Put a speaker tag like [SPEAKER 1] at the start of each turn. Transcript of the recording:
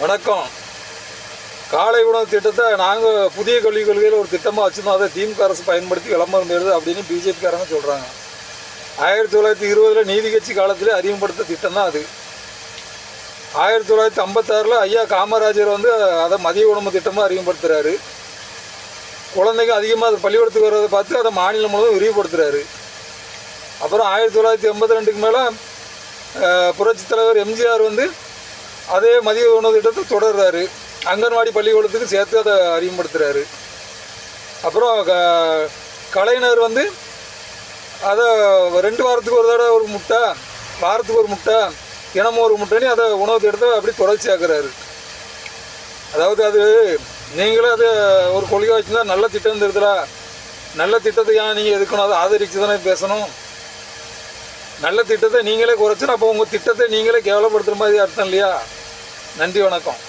[SPEAKER 1] வணக்கம். காலை உணவு திட்டத்தை நாங்கள் புதிய கல்விக் கொள்கையில் ஒரு திட்டமாக வச்சுருந்தோம். அதை திமுக அரசு பயன்படுத்தி விளம்பரம் பெறுது அப்படின்னு பிஜேபிக்காரங்க சொல்கிறாங்க ஆயிரத்தி தொள்ளாயிரத்தி இருபதில் நீதி கட்சி காலத்தில் அறிமுகப்படுத்த திட்டம் தான் அது. ஆயிரத்தி தொள்ளாயிரத்தி ஐம்பத்தாறில் ஐயா காமராஜர் வந்து அதை மதிய உணவு திட்டமாக அறிமுகப்படுத்துகிறாரு குழந்தைங்க அதிகமாக அது பள்ளிக்கூடத்துக்கு வர்றதை பார்த்து அதை மாநிலம் முழுவதும் விரிவுபடுத்துகிறாரு அப்புறம் ஆயிரத்தி தொள்ளாயிரத்தி எண்பத்தி ரெண்டுக்கு மேலே புரட்சித் தலைவர் எம்ஜிஆர் வந்து அதே மதிய உணவு திட்டத்தை தொடர்றாரு. அங்கன்வாடி பள்ளிக்கூடத்துக்கு சேர்த்து அதை அறிமுகப்படுத்துகிறாரு அப்புறம் க- கலைஞர் வந்து அதை ரெண்டு வாரத்துக்கு ஒரு தடவை ஒரு முட்டை வாரத்துக்கு ஒரு முட்டை தினமும் ஒரு முட்டைன்னு அதை உணவு திட்டத்தை அப்படி தொடர்ச்சியாக்குறாரு. அதாவது அது நீங்களும் அது ஒரு கொள்கை வச்சுருந்தா நல்ல திட்டம் தெரியுதுல நல்ல திட்டத்தை ஏன் நீங்கள் எதுக்கணும்? அதை ஆதரித்து தானே பேசணும். நல்ல திட்டத்தை நீங்களே குறைச்சினா அப்போ உங்கள் திட்டத்தை நீங்களே கேவலப்படுத்துகிற மாதிரி அர்த்தம் இல்லையா? நன்றி வணக்கம்.